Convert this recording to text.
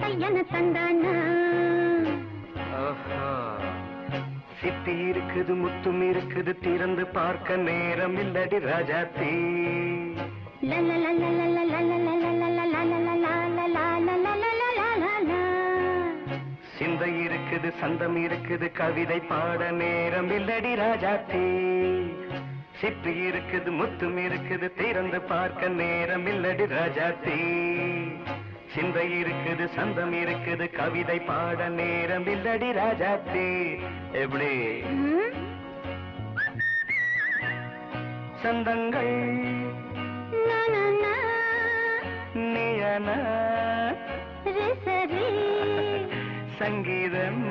தையன தந்தானா. சிப்பி இருக்குது முத்தும் இருக்குது திறந்து பார்க்க நேரம் இல்லடி ராஜாத்தி சிந்தை இருக்குது சந்தம் இருக்குது கவிதை பாட நேரம் இல்லடி ராஜாத்தி சிப்பி இருக்குது முத்தும் இருக்குது திறந்து பார்க்க நேரம் இல்லடி ராஜாத்தி சிந்தை இருக்குது சந்தம் இருக்குது கவிதை பாட நேரம் இல்லடி ராஜாத்தி எப்படி? சந்தங்கள். நீயன சங்கீதம்.